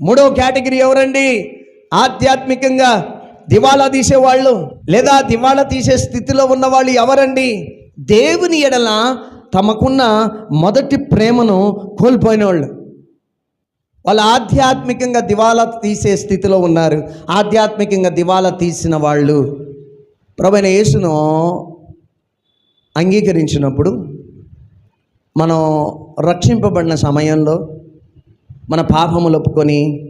మూడో కేటగిరీ ఎవరండి? ఆధ్యాత్మికంగా దివాలా తీసేవాళ్ళు లేదా దివాలా తీసే స్థితిలో ఉన్న వాళ్ళు ఎవరండి? దేవుని ఎడల తమకున్న మొదటి ప్రేమను కోల్పోయిన వాళ్ళు వాళ్ళు ఆధ్యాత్మికంగా దివాలా తీసే స్థితిలో ఉన్నారు. ఆధ్యాత్మికంగా దివాలా తీసిన వాళ్ళు. ప్రభైన యేసును అంగీకరించినప్పుడు మనం రక్షింపబడిన సమయంలో మన పాపములు ఒప్పుకొని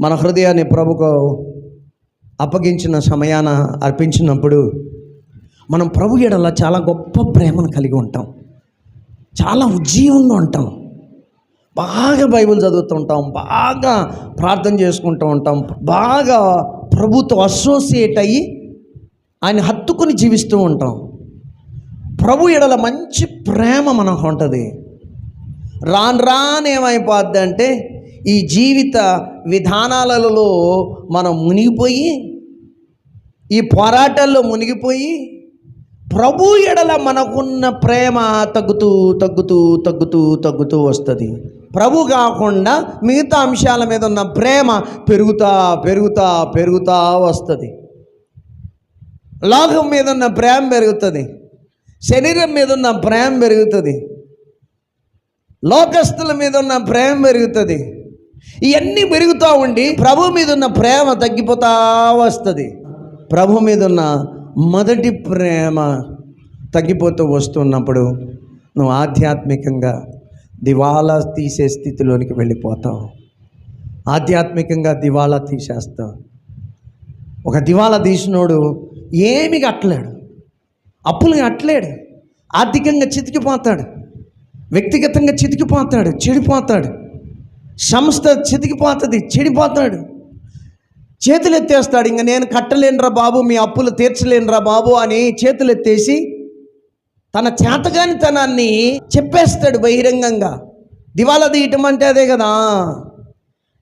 మన హృదయాన్ని ప్రభుకు అప్పగించిన సమయాన అర్పించినప్పుడు మనం ప్రభు ఎడల చాలా గొప్ప ప్రేమను కలిగి ఉంటాం. చాలా ఉజ్జీవంగా ఉంటాం. బాగా బైబిల్ చదువుతుంటాం. బాగా ప్రార్థన చేసుకుంటూ ఉంటాం. బాగా ప్రభుతో అసోసియేట్ అయ్యి ఆయన హత్తుకుని జీవిస్తూ ఉంటాం. ప్రభు ఎడల మంచి ప్రేమ మనకు ఉంటుంది. రాను రాను ఏమైపోద్ది అంటే ఈ జీవిత విధానాలలో మనం మునిగిపోయి ఈ పోరాటాల్లో మునిగిపోయి ప్రభు ఎడల మనకున్న ప్రేమ తగ్గుతూ తగ్గుతూ తగ్గుతూ తగ్గుతూ వస్తుంది. ప్రభు కాకుండా మిగతా అంశాల మీద ఉన్న ప్రేమ పెరుగుతా పెరుగుతా పెరుగుతా వస్తుంది. లోకం మీద ఉన్న ప్రేమ పెరుగుతుంది. శరీరం మీద ఉన్న ప్రేమ పెరుగుతుంది. లోకస్తుల మీద ఉన్న ప్రేమ పెరుగుతుంది. ఇవన్నీ పెరుగుతూ ఉండి ప్రభు మీద ఉన్న ప్రేమ తగ్గిపోతా వస్తుంది. ప్రభు మీద ఉన్న మొదటి ప్రేమ తగ్గిపోతూ వస్తున్నప్పుడు నువ్వు ఆధ్యాత్మికంగా దివాలా తీసే స్థితిలోనికి వెళ్ళిపోతావు. ఆధ్యాత్మికంగా దివాలా తీసేస్తావు. ఒక దివాలా తీసినోడు ఏమి కట్టలేడు. అప్పులు కట్టలేడు. ఆర్థికంగా చితికిపోతాడు. వ్యక్తిగతంగా చితికిపోతాడు చెడిపోతాడు. సంస్థ చితికిపోతుంది చెడిపోతాడు. చేతులు ఎత్తేస్తాడు ఇంక నేను కట్టలేనురా బాబు మీ అప్పులు తీర్చలేనురా బాబు అని చేతులు ఎత్తేసి తన చేతగానితనాన్ని చెప్పేస్తాడు బహిరంగంగా. దివాలా తీయటం అంటే అదే కదా.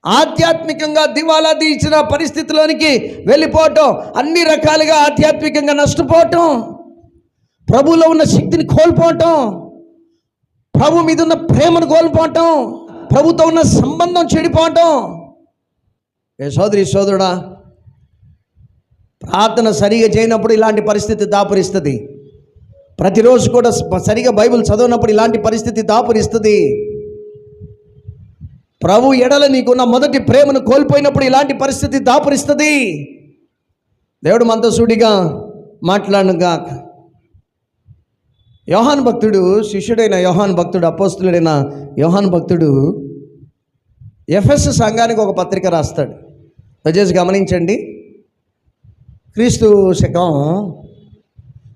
ఆధ్యాత్మికంగా దివాలా తీసిన పరిస్థితిలోనికి వెళ్ళిపోవటం అన్ని రకాలుగా ఆధ్యాత్మికంగా నష్టపోవటం ప్రభువులో ఉన్న శక్తిని కోల్పోవటం. ప్రభు మీద ఉన్న ప్రేమను కోల్పోవటం ప్రభుతో ఉన్న సంబంధం చెడిపోవటం. ఏ సోదరి సోదరుడా ప్రార్థన సరిగా చేయనప్పుడు ఇలాంటి పరిస్థితి దాపురిస్తుంది. ప్రతిరోజు కూడా సరిగా బైబిల్ చదవనప్పుడు ఇలాంటి పరిస్థితి దాపురిస్తుంది. ప్రభు ఎడల నీకున్న మొదటి ప్రేమను కోల్పోయినప్పుడు ఇలాంటి పరిస్థితి దాపురిస్తుంది. దేవుడు మనతో సూటిగా మాట్లాడనుగా యోహాన్ భక్తుడు శిష్యుడైన యోహాన్ భక్తుడు అపోస్తుడైన యోహాన్ భక్తుడు ఎఫ్ఎస్ సంఘానికి ఒక పత్రిక రాస్తాడు. దయచేసి గమనించండి. క్రీస్తు శకం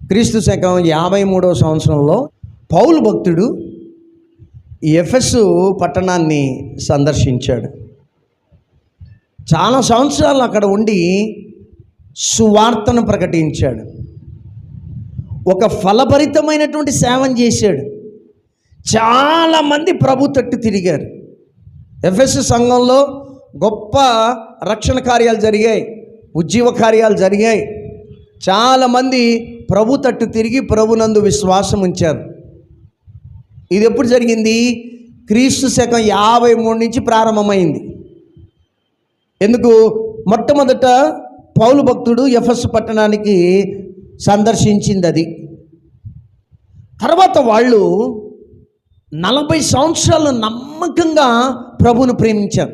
క్రీస్తు శకం యాభై మూడవ సంవత్సరంలో పౌలు భక్తుడు ఎఫ్ఎస్ పట్టణాన్ని సందర్శించాడు. చాలా సంవత్సరాలు అక్కడ ఉండి సువార్తను ప్రకటించాడు. ఒక ఫలభరితమైనటువంటి సేవను చేశాడు. చాలామంది ప్రభు తట్టు తిరిగారు. ఎఫ్ఎస్ సంఘంలో గొప్ప రక్షణ కార్యాలు జరిగాయి ఉజ్జీవ కార్యాలు జరిగాయి. చాలామంది ప్రభు తట్టు తిరిగి ప్రభునందు విశ్వాసం ఉంచారు. ఇది ఎప్పుడు జరిగింది? క్రీస్తు శకం యాభై మూడు నుంచి ప్రారంభమైంది. ఎందుకు? మొట్టమొదట పౌలు భక్తుడు ఎఫ్ఎస్ పట్టణానికి సందర్శించింది అది తర్వాత వాళ్ళు నలభై సంవత్సరాలు నమ్మకంగా ప్రభును ప్రేమించారు.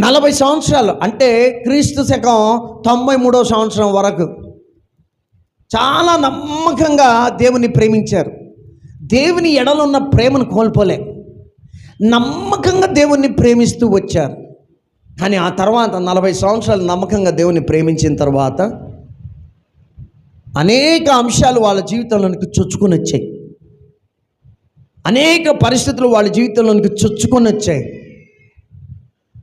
నలభై సంవత్సరాలు అంటే క్రీస్తు శకం తొంభై మూడో సంవత్సరం వరకు చాలా నమ్మకంగా దేవుని ప్రేమించారు. దేవుని ఎడలున్న ప్రేమను కోల్పోలే. నమ్మకంగా దేవుణ్ణి ప్రేమిస్తూ వచ్చారు. కానీ ఆ తర్వాత నలభై సంవత్సరాలు నమ్మకంగా దేవుని ప్రేమించిన తర్వాత అనేక అంశాలు వాళ్ళ జీవితంలోనికి చొచ్చుకొని వచ్చాయి. అనేక పరిస్థితులు వాళ్ళ జీవితంలోనికి చొచ్చుకొని వచ్చాయి.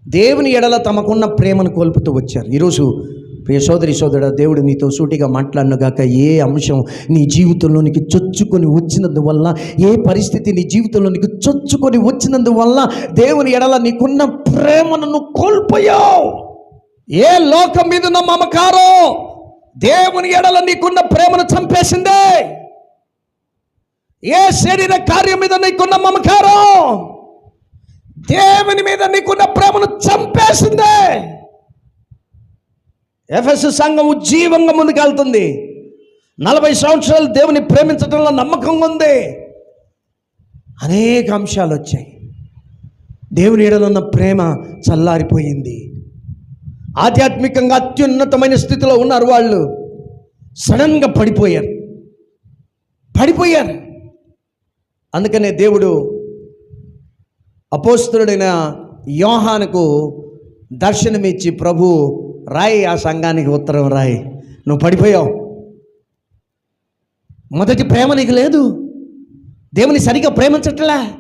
దేవుని ఎడల తమకున్న ప్రేమను కోల్పుతూ వచ్చారు. ఈరోజు ప్రియ సోదరి సోదర దేవుడు నీతో సూటిగా మాట్లాడినగాక ఏ అంశం నీ జీవితంలోనికి చొచ్చుకొని వచ్చినందువల్ల ఏ పరిస్థితి నీ జీవితంలోనికి చొచ్చుకొని వచ్చినందువల్ల దేవుని ఎడల నీకున్న ప్రేమను నువ్వు కోల్పోయావు. ఏ లోకం మీద ఉన్న మమకారం! దేవుని ఎడల నీకున్న ప్రేమను చంపేసిందే. ఏ శరీర కార్యం మీద నీకున్న మమకారం? దేవుని మీద నీకున్న ప్రేమను చంపేసిందే. ఎఫ్ఎస్ సంఘం ఉజ్జీవంగా ముందుకెళ్తుంది నలభై సంవత్సరాలు దేవుని ప్రేమించడంలో నమ్మకంగా ఉంది. అనేక అంశాలు వచ్చాయి. దేవుని ఎడలున్న ఉన్న ప్రేమ చల్లారిపోయింది. ఆధ్యాత్మికంగా అత్యున్నతమైన స్థితిలో ఉన్నారు వాళ్ళు. సడన్గా పడిపోయారు. పడిపోయారు. అందుకనే దేవుడు అపోస్తుడైన యోహానుకు దర్శనమిచ్చి ప్రభు రాయి ఆ సంఘానికి ఉత్తరం రాయి. నువ్వు పడిపోయావు. మొదటి ప్రేమ నీకు లేదు. దేవుని సరిగా ప్రేమించట్లే.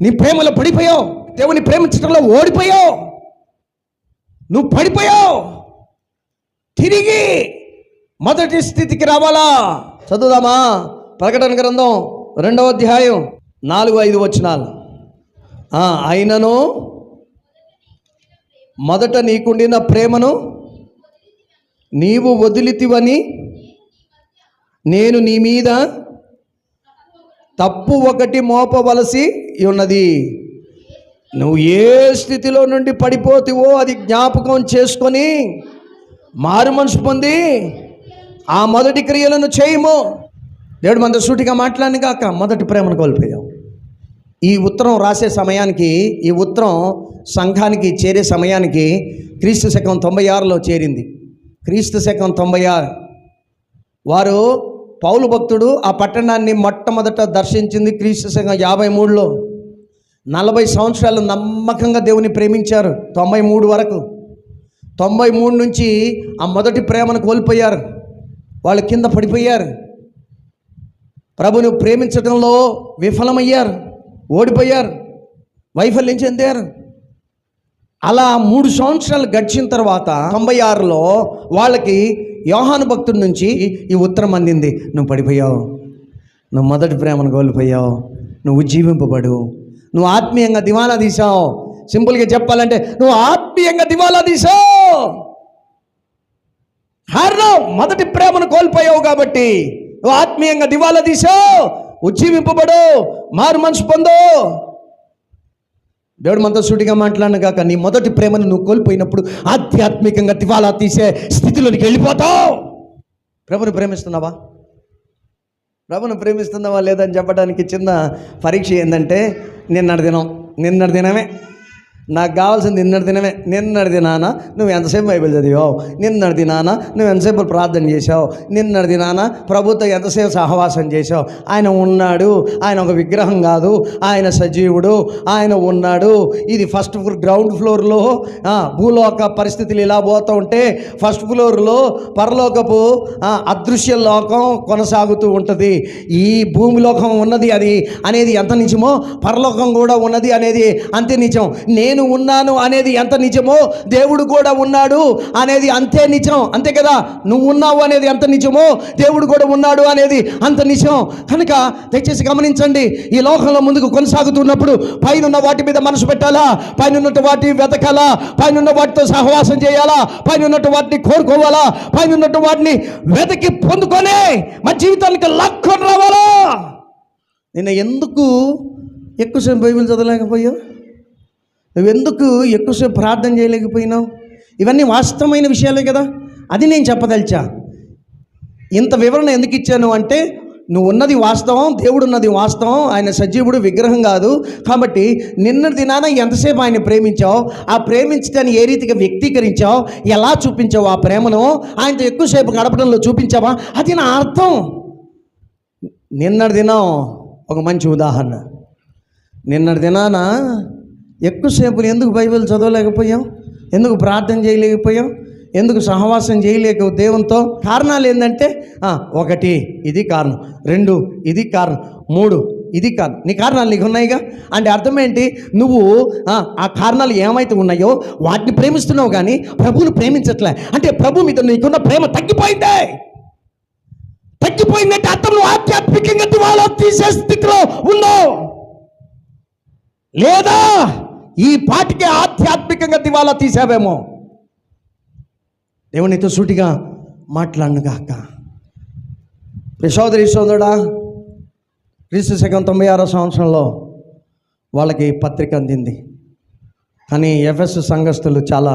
నీ ప్రేమలో పడిపోయావు. దేవుని ప్రేమించటంలో ఓడిపోయావు. నువ్వు పడిపోయావు. తిరిగి మొదటి స్థితికి రావాలా? చదువుదామా? ప్రకటన గ్రంథం రెండవ అధ్యాయం నాలుగు ఐదు వచనాలు. అయినను మొదట నీకుండిన ప్రేమను నీవు వదిలితివని నేను నీ మీద తప్పు ఒకటి మోపవలసి ఉన్నది. నువ్వు ఏ స్థితిలో నుండి పడిపోతివో అది జ్ఞాపకం చేసుకొని మారు మనసు పొంది ఆ మొదటి క్రియలను చేయము. దేవుడు మనతో సూటిగా మాట్లాడిన కాక మొదటి ప్రేమను కోల్పోయావు ఈ ఉత్తరం రాసే సమయానికి ఈ ఉత్తరం సంఘానికి చేరే సమయానికి క్రీస్తు శకం తొంభై ఆరులో చేరింది. క్రీస్తు శకం తొంభై ఆరు. వారు పౌలు భక్తుడు ఆ పట్టణాన్ని మొట్టమొదట దర్శించింది క్రీస్తు శకం యాభై మూడులో. నలభై సంవత్సరాలు నమ్మకంగా దేవుని ప్రేమించారు. తొంభై మూడు వరకు. తొంభై మూడు నుంచి ఆ మొదటి ప్రేమను కోల్పోయారు. వాళ్ళు కింద పడిపోయారు. ప్రభును ప్రేమించడంలో విఫలమయ్యారు. ఓడిపోయారు. వైఫల్యం చెందారు. అలా మూడు సంవత్సరాలు గడిచిన తర్వాత తొంభై ఆరులో వాళ్ళకి యోహాను భక్తుడి నుంచి ఈ ఉత్తరం అందింది. నువ్వు పడిపోయావు. నువ్వు మొదటి ప్రేమను కోల్పోయావు. నువ్వు జీవింపబడు నువ్వు ఆత్మీయంగా దివాలా తీసావు సింపుల్గా చెప్పాలంటే నువ్వు ఆత్మీయంగా దివాలా తీసావు కారణం మొదటి ప్రేమను కోల్పోయావు కాబట్టి నువ్వు ఆత్మీయంగా దివాలా తీసావు ఉజ్జీవింపబడు మారు మనసు పొందు. దేవుడు మనతో సూటిగా మాట్లాడిన కాక నీ మొదటి ప్రేమను నువ్వు కోల్పోయినప్పుడు ఆధ్యాత్మికంగా దివాలా తీసే స్థితిలోనికి వెళ్ళిపోతావు. ప్రభుని ప్రేమిస్తున్నావా? ప్రభును ప్రేమిస్తున్నావా లేదని చెప్పడానికి చిన్న పరీక్ష ఏంటంటే నిన్నటి దినం నిన్నటి దినమే. నాకు కావాల్సింది నిన్నటి దినమే. నిన్నటి దినాన నువ్వు ఎంతసేపు బైబిల్ చదివావు? నిన్నటి దినాన నువ్వు ఎంతసేపు ప్రార్థన చేసావు నిన్నటి దినాన ప్రభుత్వం ఎంతసేపు సహవాసం చేసావు ఆయన ఉన్నాడు. ఆయన ఒక విగ్రహం కాదు. ఆయన సజీవుడు. ఆయన ఉన్నాడు. ఇది ఫస్ట్ ఫ్లోర్ గ్రౌండ్ ఫ్లోర్లో భూలోక పరిస్థితులు ఇలా పోతూ ఉంటే ఫస్ట్ ఫ్లోర్లో పరలోకపు అదృశ్య లోకం కొనసాగుతూ ఉంటుంది. ఈ భూమి లోకం ఉన్నది అది అనేది ఎంత నిజమో పరలోకం కూడా ఉన్నది అనేది అంతే నిజం. నేను ఉన్నాను అనేది ఎంత నిజమో దేవుడు కూడా ఉన్నాడు అనేది అంతే నిజం. అంతే కదా? నువ్వు ఉన్నావు అనేది ఎంత నిజమో దేవుడు కూడా ఉన్నాడు అనేది అంత నిజం. కనుక దయచేసి గమనించండి ఈ లోకంలో ముందుకు కొనసాగుతున్నప్పుడు పైన వాటి మీద మనసు పెట్టాలా? పైన ఉన్నట్టు వాటి వెతకాలా? పైన వాటితో సహవాసం చేయాలా? పైన ఉన్నట్టు వాటిని కోరుకోవాలా? పైన ఉన్నట్టు వాటిని వెతకి పొందుకొనే మన జీవితానికి లాక్కొని రావాలా? నిన్న ఎందుకు ఎక్కువసేపు బైబిల్ చదవలేకపోయావు? నువ్వెందుకు ఎక్కువసేపు ప్రార్థన చేయలేకపోయినావు? ఇవన్నీ వాస్తవమైన విషయాలే కదా. అది నేను చెప్పదలిచా. ఇంత వివరణ ఎందుకు ఇచ్చాను అంటే నువ్వు ఉన్నది వాస్తవం దేవుడు ఉన్నది వాస్తవం ఆయన సజీవుడు విగ్రహం కాదు. కాబట్టి నిన్న దినాన ఎంతసేపు ఆయన ప్రేమించావు? ఆ ప్రేమించడాన్ని ఏ రీతిగా వ్యక్తీకరించావు? ఎలా చూపించావు ఆ ప్రేమను? ఆయనతో ఎక్కువసేపు గడపడంలో చూపించావా? అది నా అర్థం. నిన్నటి దినం ఒక మంచి ఉదాహరణ. నిన్నటి దినాన ఎక్కువసేపు ఎందుకు బైబిల్ చదవలేకపోయాం? ఎందుకు ప్రార్థన చేయలేకపోయాం? ఎందుకు సహవాసం చేయలేక దేవునితో కారణాలు ఏంటంటే ఒకటి ఇది కారణం. రెండు ఇది కారణం. మూడు ఇది కారణం. నీ కారణాలు నీకు ఉన్నాయిగా? అంటే అర్థం ఏంటి నువ్వు ఆ, కారణాలు ఏమైతే ఉన్నాయో వాటిని ప్రేమిస్తున్నావు కానీ ప్రభువును ప్రేమించట్లే. అంటే ప్రభు మీద నీకున్న ప్రేమ తగ్గిపోయిందే. తగ్గిపోయిందంటే అర్థం నువ్వు ఆధ్యాత్మికంగా దివాలా తీసే స్థితిలో ఉన్నావు. లేదా ఈ పాటికి ఆధ్యాత్మికంగా దివాలా తీసావేమో. దేవునితో సూటిగా మాట్లాడనుగాక సోదరి సోదరుడా క్రీస్తు శకం తొంభై ఆరో సంవత్సరంలో వాళ్ళకి పత్రిక అందింది. కానీ ఎఫ్ఎస్ సంఘస్థులు చాలా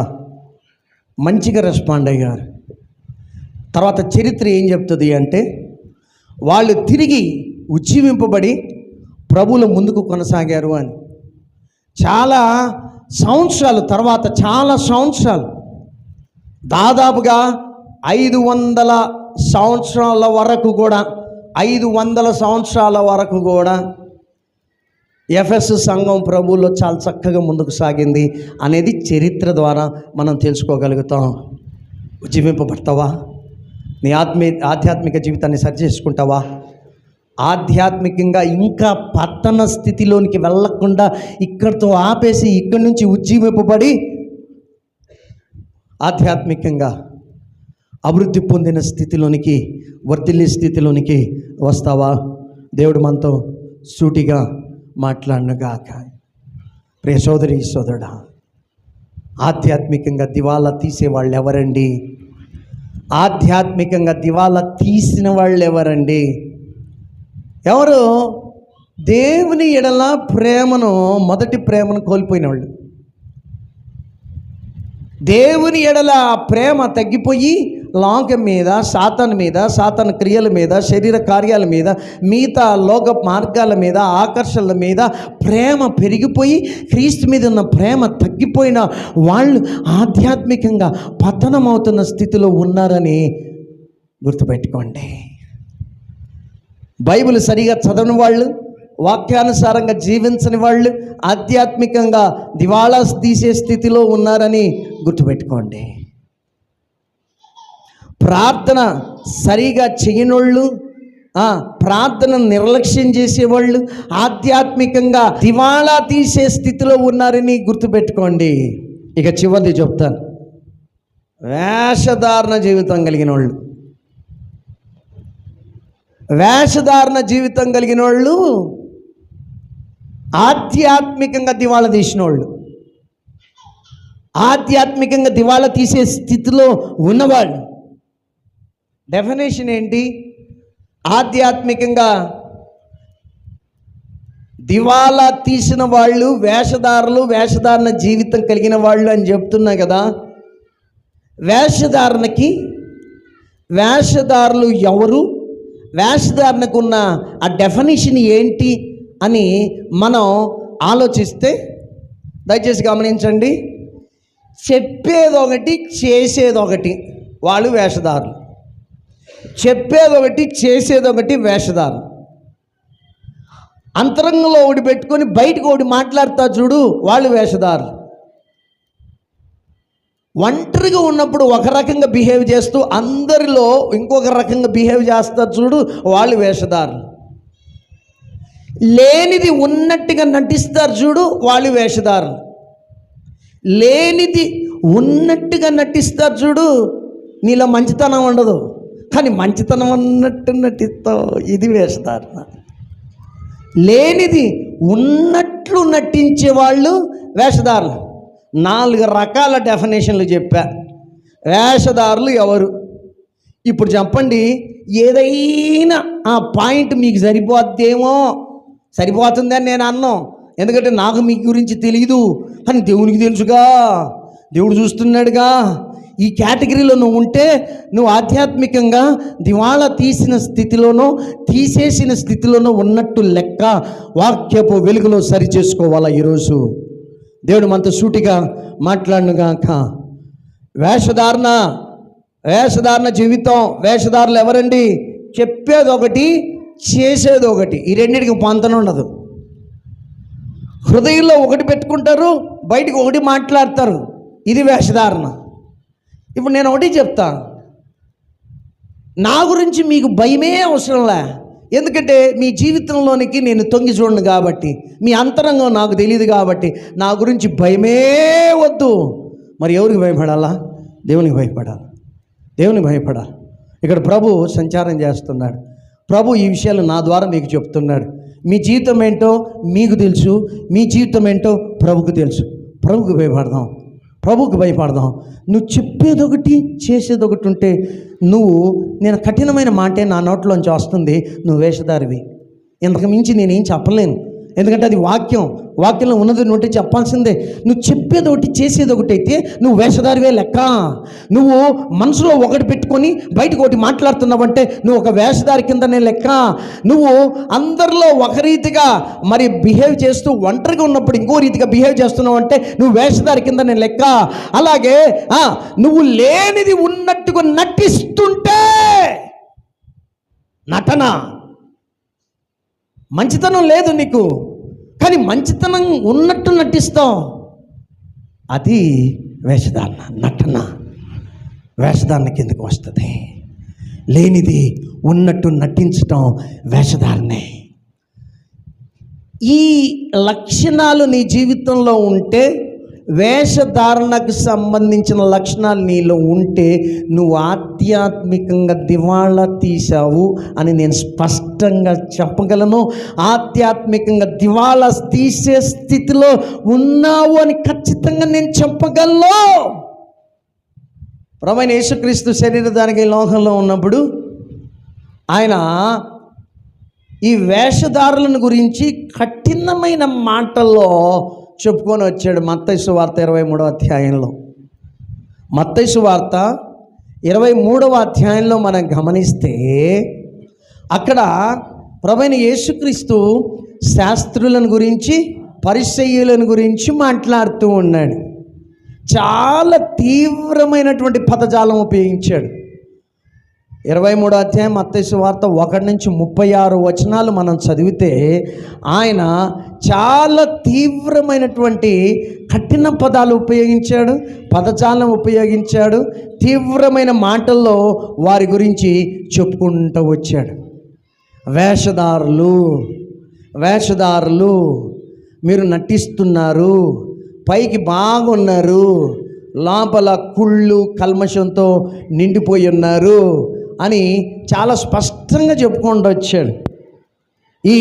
మంచిగా రెస్పాండ్ అయ్యారు. తర్వాత చరిత్ర ఏం చెప్తుంది అంటే వాళ్ళు తిరిగి ఉజ్జీవింపబడి ప్రభువుల ముందుకు కొనసాగారు అని. చాలా సంవత్సరాలు తర్వాత చాలా సంవత్సరాలు. దాదాపుగా ఐదు వందల సంవత్సరాల వరకు కూడా ఐదు వందల సంవత్సరాల వరకు కూడా ఎఫ్ఎస్ సంఘం ప్రభువులో చాలా చక్కగా ముందుకు సాగింది అనేది చరిత్ర ద్వారా మనం తెలుసుకోగలుగుతాం. ఉజ్జీవింపబడతావా? నీ ఆత్మీ ఆధ్యాత్మిక జీవితాన్ని సరి చేసుకుంటావా? ఆధ్యాత్మికంగా ఇంకా పతన స్థితిలోనికి వెళ్ళకుండా ఇక్కడితో ఆపేసి ఇక్కడి నుంచి ఉజ్జీవింపబడి ఆధ్యాత్మికంగా అభివృద్ధి పొందిన స్థితిలోనికి వర్తిల్లే స్థితిలోనికి వస్తావా? దేవుడు మనతో సూటిగా మాట్లాడినగాక. ప్రియ సోదరి సోదరుడా ఆధ్యాత్మికంగా దివాలా తీసే వాళ్ళు ఎవరండి ఆధ్యాత్మికంగా దివాలా తీసిన వాళ్ళు ఎవరండి ఎవరు? దేవుని ఎడల ప్రేమను మొదటి ప్రేమను కోల్పోయిన వాళ్ళు దేవుని ఎడల ప్రేమ తగ్గిపోయి లోకం మీద సాతన్ మీద సాతన్ క్రియల మీద శరీర కార్యాల మీద మిగతా లోక మార్గాల మీద ఆకర్షణల మీద ప్రేమ పెరిగిపోయి క్రీస్తు మీద ఉన్న ప్రేమ తగ్గిపోయిన వాళ్ళు ఆధ్యాత్మికంగా పతనమవుతున్న స్థితిలో ఉన్నారని గుర్తుపెట్టుకోండి. బైబిల్ సరిగా చదవని వాళ్ళు వాక్యానుసారంగా జీవించని వాళ్ళు ఆధ్యాత్మికంగా దివాళా తీసే స్థితిలో ఉన్నారని గుర్తుపెట్టుకోండి. ప్రార్థన సరిగా చేయనోళ్ళు ప్రార్థన నిర్లక్ష్యం చేసేవాళ్ళు ఆధ్యాత్మికంగా దివాళా తీసే స్థితిలో ఉన్నారని గుర్తుపెట్టుకోండి. ఇక చివరిది చెప్తాను. వేషధారణ జీవితం కలిగిన వాళ్ళు వేషధారణ జీవితం కలిగిన వాళ్ళు ఆధ్యాత్మికంగా దివాళా తీసిన వాళ్ళు ఆధ్యాత్మికంగా దివాళ తీసే స్థితిలో ఉన్నవాళ్ళు. డెఫినేషన్ ఏంటి? ఆధ్యాత్మికంగా దివాలా తీసిన వాళ్ళు వేషధారులు వేషధారణ జీవితం కలిగిన వాళ్ళు అని చెప్తున్నా కదా. వేషధారణకి వేషధారులు ఎవరు? వేషధారణకు ఉన్న ఆ డెఫినేషన్ ఏంటి అని మనం ఆలోచిస్తే దయచేసి గమనించండి. చెప్పేదొకటి ఒకటి ఒకటి వాళ్ళు వేషధారులు. చెప్పేదొకటి ఒకటి వేషధారు ఒకటి అంతరంగంలో ఒకటి పెట్టుకొని బయటకు ఒకటి మాట్లాడతా చూడు వాళ్ళు వేషధారులు. ఒంటరిగా ఉన్నప్పుడు ఒక రకంగా బిహేవ్ చేస్తూ అందరిలో ఇంకొక రకంగా బిహేవ్ చేస్తారు చూడు వాళ్ళు వేషధారులు. లేనిది ఉన్నట్టుగా నటిస్తారు చూడు వాళ్ళు వేషధారులు. లేనిది ఉన్నట్టుగా నటిస్తారు చూడు నీలో మంచితనం ఉండదు. కానీ మంచితనం ఉన్నట్టు నటిస్తావు ఇది వేషధారణ. లేనిది ఉన్నట్లు నటించే వాళ్ళు వేషధారులు. నాలుగు రకాల డెఫినేషన్లు చెప్పా. వేషధారులు ఎవరు? ఇప్పుడు చెప్పండి ఏదైనా ఆ పాయింట్ మీకు సరిపోద్దేమో? సరిపోతుందని నేను అన్నాం. ఎందుకంటే నాకు మీ గురించి తెలియదు కానీ దేవునికి తెలుసుగా. దేవుడు చూస్తున్నాడుగా. ఈ కేటగిరీలో నువ్వు ఉంటే నువ్వు ఆధ్యాత్మికంగా దివాళా తీసిన స్థితిలోనో తీసేసిన స్థితిలోనో ఉన్నట్టు లెక్క వాక్యపు వెలుగులో సరి చేసుకోవాలా ఈరోజు? దేవుడు మనతో సూటిగా మాట్లాడునుగాక వేషధారణ వేషధారణ జీవితం వేషధారులు ఎవరండి? చెప్పేది ఒకటి చేసేది ఒకటి. ఈ రెండింటికి పొంతన ఉండదు. హృదయంలో ఒకటి పెట్టుకుంటారు బయటికి ఒకటి మాట్లాడతారు. ఇది వేషధారణ. ఇప్పుడు నేను ఒకటి చెప్తా. నా గురించి మీకు భయమే అవసరంలే ఎందుకంటే మీ జీవితంలోనికి నేను తొంగి చూడను కాబట్టి మీ అంతరంగం నాకు తెలియదు కాబట్టి నా గురించి భయమే వద్దు. మరి ఎవరికి భయపడాలా? దేవునికి భయపడాలి. దేవునికి భయపడాలి. ఇక్కడ ప్రభు సంచారం చేస్తున్నాడు. ప్రభు ఈ విషయాలు నా ద్వారా మీకు చెప్తున్నాడు. మీ జీవితం ఏంటో మీకు తెలుసు మీ జీవితం ఏంటో ప్రభుకు తెలుసు. ప్రభుకు భయపడదాం. ప్రభుకు భయపడదాం. నువ్వు చెప్పేది ఒకటి చేసేది ఒకటి ఉంటే నువ్వు నేను కఠినమైన మాటే నా నోట్లోంచి వస్తుంది నువ్వు వేషధారివి. ఇంతకు మించి నేనేం చెప్పలేను. ఎందుకంటే అది వాక్యం. వాక్యంలో ఉన్నది నుండి చెప్పాల్సిందే. నువ్వు చెప్పేది ఒకటి చేసేది ఒకటి అయితే నువ్వు వేషధారివే లెక్క. నువ్వు మనసులో ఒకటి పెట్టుకొని బయటకు ఒకటి మాట్లాడుతున్నావంటే నువ్వు ఒక వేషధారి కిందనే లెక్క. నువ్వు అందరిలో ఒక రీతిగా మరి బిహేవ్ చేస్తూ ఒంటరిగా ఉన్నప్పుడు ఇంకో రీతిగా బిహేవ్ చేస్తున్నావు అంటే నువ్వు వేషధారి కిందనే లెక్క. అలాగే నువ్వు లేనిది ఉన్నట్టుగా నటిస్తుంటే నటన. మంచితనం లేదు నీకు. కానీ మంచితనం ఉన్నట్టు నటిస్తాం. అది వేషధారణ నటన. వేషధారణ కిందకు వస్తుంది. లేనిది ఉన్నట్టు నటించటం వేషధారణే. ఈ లక్షణాలు నీ జీవితంలో ఉంటే వేషధారణకు సంబంధించిన లక్షణాలు నీలో ఉంటే నువ్వు ఆధ్యాత్మికంగా దివాళా తీసావు అని నేను స్పష్టంగా చెప్పగలను. ఆధ్యాత్మికంగా దివాళా తీసే స్థితిలో ఉన్నావు అని ఖచ్చితంగా నేను చెప్పగలను. ప్రమైన యేసుక్రీస్తు శరీరదానికి లోకంలో ఉన్నప్పుడు ఆయన ఈ వేషధారులను గురించి కఠినమైన మాటల్లో చెప్పుకొని వచ్చాడు మత్తైసు వార్త ఇరవై మూడవ అధ్యాయంలో. మత్తైసు వార్త ఇరవై మూడవ అధ్యాయంలో మనం గమనిస్తే అక్కడ ప్రభైన యేసుక్రీస్తు శాస్త్రులను గురించి పరిశయ్యులను గురించి మాట్లాడుతూ ఉన్నాడు. చాలా తీవ్రమైనటువంటి పదజాలం ఉపయోగించాడు. ఇరవై మూడో అధ్యాయం అత్తేసు వార్త ఒకటి నుంచి ముప్పై ఆరు వచనాలు మనం చదివితే ఆయన చాలా తీవ్రమైనటువంటి కఠిన పదాలు ఉపయోగించాడు పదజాలం ఉపయోగించాడు తీవ్రమైన మాటల్లో వారి గురించి చెప్పుకుంటూ వచ్చాడు. వేషధారులు వేషధారులు మీరు నటిస్తున్నారు పైకి బాగున్నారు లోపల కుళ్ళు కల్మషంతో నిండిపోయి ఉన్నారు అని చాలా స్పష్టంగా చెప్పుకుంటూ వచ్చాడు. ఈ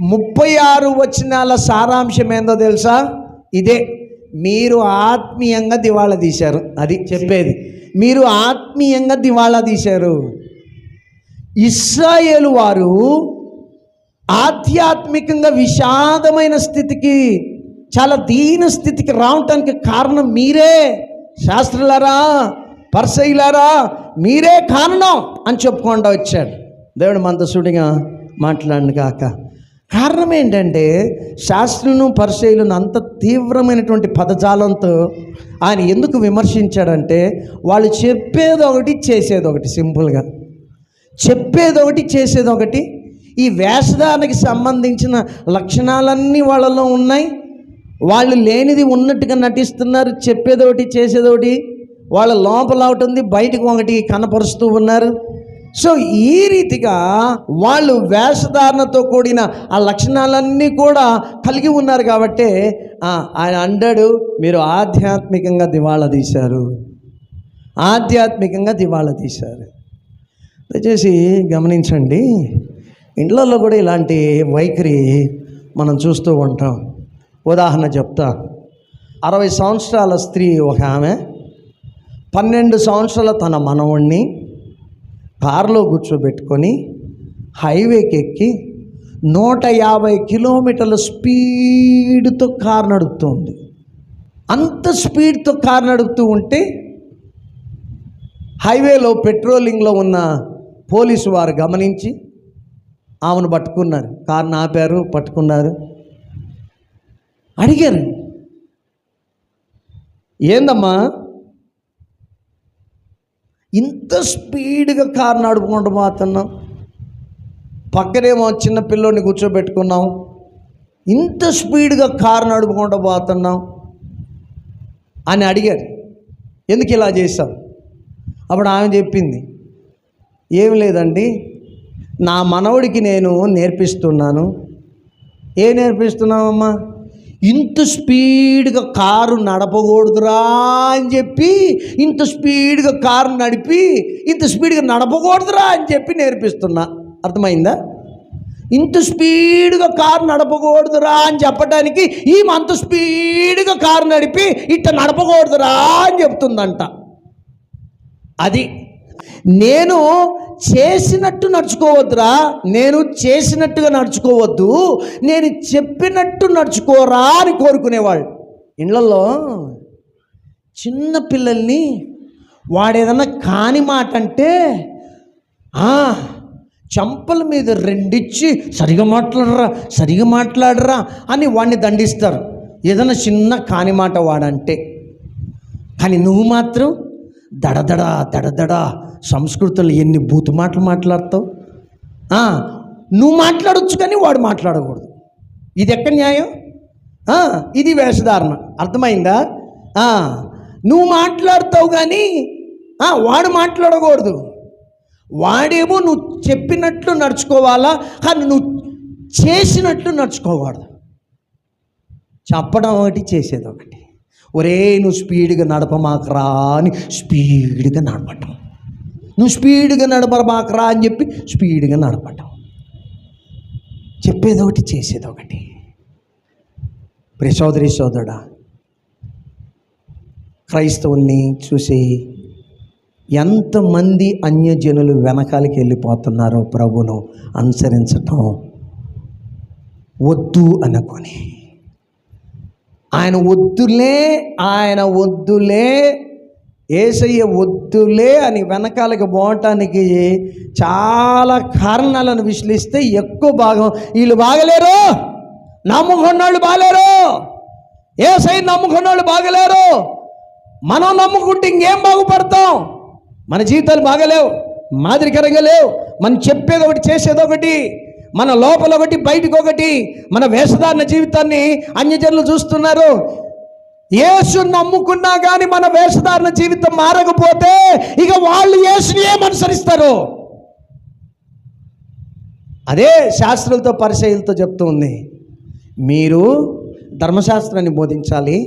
ముప్పై ఆరు వచనాల సారాంశం ఏందో తెలుసా? ఇదే. మీరు ఆత్మీయంగా దివాళా తీశారు. అది చెప్పేది. మీరు ఆత్మీయంగా దివాళా తీశారు. ఇస్రాయేలు వారు ఆధ్యాత్మికంగా విషాదమైన స్థితికి చాలా దీన స్థితికి రావటానికి కారణం మీరే. శాస్త్రులారా పర్సైలారా మీరే కారణం అని చెప్పుకుంటూ వచ్చాడు. దేవుడు మనతో సుడిగా మాట్లాడిన కాక. కారణం ఏంటంటే శాస్త్రులను పరిశైలను అంత తీవ్రమైనటువంటి పదజాలంతో ఆయన ఎందుకు విమర్శించాడంటే వాళ్ళు చెప్పేది ఒకటి చేసేది ఒకటి సింపుల్గా. చెప్పేది ఒకటి చేసేది ఒకటి. ఈ వేషధానికి సంబంధించిన లక్షణాలన్నీ వాళ్ళలో ఉన్నాయి. వాళ్ళు లేనిది ఉన్నట్టుగా నటిస్తున్నారు చెప్పేదోటి ఒకటి. వాళ్ళ లోపల ఒకటి ఉంది బయటకు ఒకటి కనపరుస్తూ ఉన్నారు. సో ఈ రీతిగా వాళ్ళు వేషధారణతో కూడిన ఆ లక్షణాలన్నీ కూడా కలిగి ఉన్నారు కాబట్టి ఆయన అండడు మీరు ఆధ్యాత్మికంగా దివాళా తీశారు. ఆధ్యాత్మికంగా దివాళా తీశారు. దయచేసి గమనించండి ఇండ్లలో కూడా ఇలాంటి వైఖరి మనం చూస్తూ ఉంటాం. ఉదాహరణ చెప్తా. అరవై సంవత్సరాల స్త్రీ ఒక ఆమె పన్నెండు సంవత్సరాల తన మనవణ్ణి కారులో కూర్చోబెట్టుకొని హైవేకి ఎక్కి నూట యాభై కిలోమీటర్ల స్పీడ్తో కారు నడుపుతుంది. అంత స్పీడ్తో కారు నడుపుతూ ఉంటే హైవేలో పెట్రోలింగ్లో ఉన్న పోలీసు వారు గమనించి ఆమెను పట్టుకున్నారు. కారును ఆపారు పట్టుకున్నారు. అడిగారు. ఏందమ్మా ఇంత స్పీడ్గా కారు నడుపుకుంటూ పోతున్నాం. పక్కనేమో చిన్న పిల్లోని కూర్చోబెట్టుకున్నాం. ఇంత స్పీడ్గా కారు నడుపుకుంటూ పోతున్నాం అని అడిగారు ఎందుకు ఇలా చేశాం అప్పుడు ఆమె చెప్పింది ఏం లేదండి నా మనవడికి నేను నేర్పిస్తున్నాను. ఏ నేర్పిస్తున్నావమ్మా? ఇంత స్పీడ్గా కారు నడపకూడదురా అని చెప్పి ఇంత స్పీడ్గా కారు నడిపి ఇంత స్పీడ్గా నడపకూడదురా అని చెప్పి నేర్పిస్తున్నా. అర్థమైందా? ఇంత స్పీడ్గా కారు నడపకూడదురా అని చెప్పడానికి ఈమె అంత స్పీడ్గా కారు నడిపి ఇట్ట నడపకూడదురా అని చెప్తుందంట. అది నేను చేసినట్టు నడుచుకోవద్దురా. నేను చేసినట్టుగా నడుచుకోవద్దు. నేను చెప్పినట్టు నడుచుకోరా అని కోరుకునేవాళ్ళు ఇళ్ళల్లో చిన్న పిల్లల్ని వాడేదన్నా కాని మాట అంటే ఆ, చంపల మీద రెండిచ్చి సరిగా మాట్లాడరా సరిగా మాట్లాడరా అని వాడిని దండిస్తారు. ఏదైనా చిన్న కాని మాట వాడంటే. కానీ నువ్వు మాత్రం దడదడ దడదడ సంస్కృతులు ఎన్ని బూతు మాటలు మాట్లాడతావు? నువ్వు మాట్లాడొచ్చు కానీ వాడు మాట్లాడకూడదు. ఇది ఎక్కడ న్యాయం? ఇది వేషధారణ. అర్థమైందా? నువ్వు మాట్లాడతావు కానీ వాడు మాట్లాడకూడదు. వాడేమో నువ్వు చెప్పినట్లు నడుచుకోవాలా కానీ నువ్వు చేసినట్లు నడుచుకోకూడదు. చెప్పడం ఒకటి చేసేది ఒకటి. ఒరే నువ్వు స్పీడ్గా నడపమాకరా అని స్పీడ్గా నడపటం. నువ్వు స్పీడ్గా నడపమాకరా అని చెప్పి స్పీడ్గా నడపటం. చెప్పేది ఒకటి చేసేది ఒకటి. ప్రసోదరి సోదరుడా క్రైస్తవుల్ని చూసి ఎంతమంది అన్యజనులు వెనకాలకి వెళ్ళిపోతున్నారో ప్రభును అనుసరించటం వద్దు అనుకొని ఆయన వద్దులే ఆయన వద్దులే ఏసయ్య వద్దులే అని వెనకాలకి పోవటానికి చాలా కారణాలను విశ్లేషిస్తే ఎక్కువ భాగం వీళ్ళు బాగలేరు. నమ్ముకున్నోళ్ళు బాగలేరు. ఏసయ్య నమ్ముకున్నోళ్ళు బాగలేరు. మనం నమ్ముకుంటే ఇంకేం బాగుపడతాం? మన జీవితాలు బాగలేవు మాదిరికరంగా లేవు. మనం చెప్పేది ఒకటి చేసేది ఒకటి. మన లోపల ఒకటి బయటకు ఒకటి మన వేషధారణ జీవితాన్ని అన్యజనులు చూస్తున్నారు. యేసు నమ్ముకున్నా కానీ మన వేషధారణ జీవితం మారకపోతే ఇక వాళ్ళు యేసుని ఏమనుసరిస్తారు? అదే శాస్త్రులతో పరిచయులతో చెప్తూ ఉంది. మీరు ధర్మశాస్త్రాన్ని బోధించాలి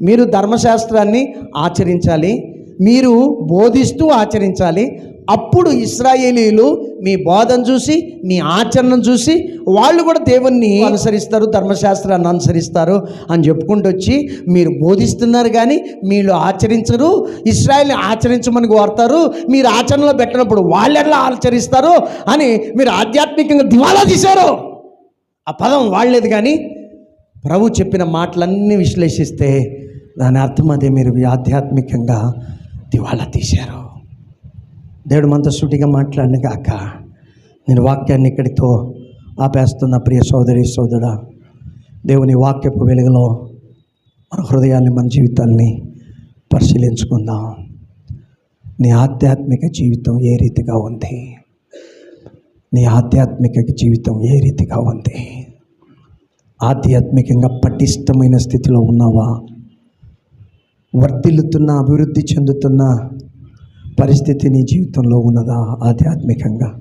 మీరు ధర్మశాస్త్రాన్ని ఆచరించాలి మీరు బోధిస్తూ ఆచరించాలి. అప్పుడు ఇస్రాయేలీలు మీ బోధన చూసి మీ ఆచరణను చూసి వాళ్ళు కూడా దేవుణ్ణి అనుసరిస్తారు ధర్మశాస్త్రాన్ని అనుసరిస్తారు అని చెప్పుకుంటూ వచ్చి మీరు బోధిస్తున్నారు కానీ మీరు ఆచరించరు ఇస్రాయల్ని ఆచరించమని కోరుతారు మీరు ఆచరణలో పెట్టినప్పుడు వాళ్ళు ఎలా ఆచరిస్తారు అని మీరు ఆధ్యాత్మికంగా దివాలా తీశారు. ఆ పదం వాడలేదు కానీ ప్రభు చెప్పిన మాటలన్నీ విశ్లేషిస్తే దాని అర్థం అదే మీరు ఆధ్యాత్మికంగా దివాలా తీశారు. దేవుడు మనతో సూటిగా మాట్లాడిన కాక నేను వాక్యాన్ని ఇక్కడితో ఆపేస్తున్న ప్రియ సోదరి సోదరుడా దేవుని వాక్యపు వెలుగులో మన హృదయాన్ని మన జీవితాన్ని పరిశీలించుకుందాం. నీ ఆధ్యాత్మిక జీవితం ఏ రీతిగా ఉంది? నీ ఆధ్యాత్మిక జీవితం ఏ రీతిగా ఉంది? ఆధ్యాత్మికంగా పటిష్టమైన స్థితిలో ఉన్నావా? వర్తిల్లుతున్న అభివృద్ధి చెందుతున్న పరిస్థితి నీ జీవితంలో ఉన్నదా ఆధ్యాత్మికంగా?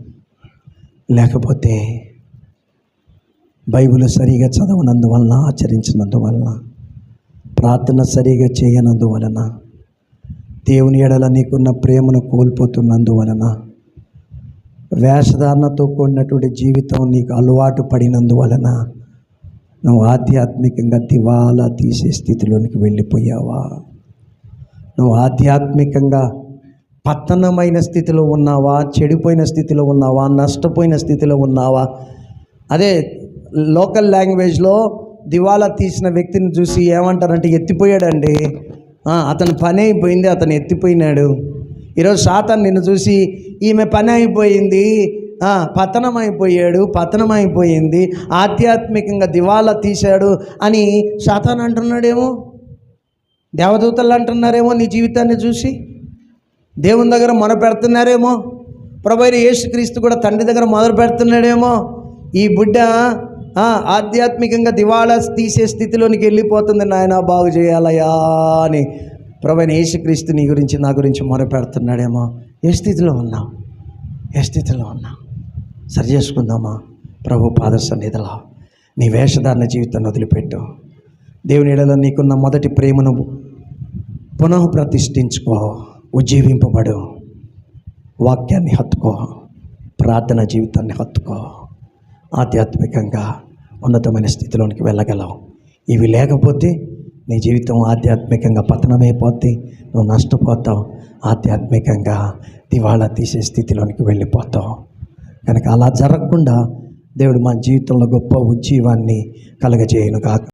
లేకపోతే బైబిల్ సరిగా చదవనందువలన ఆచరించినందువలన ప్రార్థన సరిగా చేయనందువలన దేవుని ఎడల నీకున్న ప్రేమను కోల్పోతున్నందువలన వేషధారణతో కూడినటువంటి జీవితం నీకు అలవాటు పడినందువలన నువ్వు ఆధ్యాత్మికంగా దివాలా తీసే స్థితిలోనికి వెళ్ళిపోయావా? నువ్వు ఆధ్యాత్మికంగా పతనమైన స్థితిలో ఉన్నావా? చెడిపోయిన స్థితిలో ఉన్నావా? నష్టపోయిన స్థితిలో ఉన్నావా? అదే లోకల్ లాంగ్వేజ్లో దివాలా తీసిన వ్యక్తిని చూసి ఏమంటారంటే ఎత్తిపోయాడండి. అతని పని అయిపోయింది అతను ఎత్తిపోయినాడు. ఈరోజు శాతం నిన్ను చూసి ఈమె పని అయిపోయింది పతనమైపోయాడు పతనం అయిపోయాడు పతనం అయిపోయింది ఆధ్యాత్మికంగా దివాలా తీశాడు అని శాతాన్ అంటున్నాడేమో. దేవదూతలు అంటున్నారేమో నీ జీవితాన్ని చూసి? దేవుని దగ్గర మొన పెడుతున్నారేమో? ప్రభైన యేసుక్రీస్తు కూడా తండ్రి దగ్గర మొదలు పెడుతున్నాడేమో? ఈ బిడ్డ ఆధ్యాత్మికంగా దివాళా తీసే స్థితిలోనికి వెళ్ళిపోతుంది నాయన బాగు చేయాలయా అని ప్రభైన యేసుక్రీస్తు నీ గురించి నా గురించి మొర పెడుతున్నాడేమో? ఏ స్థితిలో ఉన్నావు? ఏ స్థితిలో ఉన్నావు? సరి చేసుకుందామా? ప్రభు పాద సన్నిధిలో నీ వేషధారణ జీవితాన్ని వదిలిపెట్టు. దేవుని ఎడలో నీకున్న మొదటి ప్రేమను పునః ప్రతిష్ఠించుకో ఉజ్జీవింపబడు. వాక్యాన్ని హత్తుకో ప్రార్థన జీవితాన్ని హత్తుకో. ఆధ్యాత్మికంగా ఉన్నతమైన స్థితిలోనికి వెళ్ళగలవు. ఇవి లేకపోతే నీ జీవితం ఆధ్యాత్మికంగా పతనమైపోతే నువ్వు నష్టపోతావు. ఆధ్యాత్మికంగా దివాళా తీసే స్థితిలోనికి వెళ్ళిపోతావు. కనుక అలా జరగకుండా దేవుడు మన జీవితంలో గొప్ప ఉజ్జీవాన్ని కలగజేయను కాక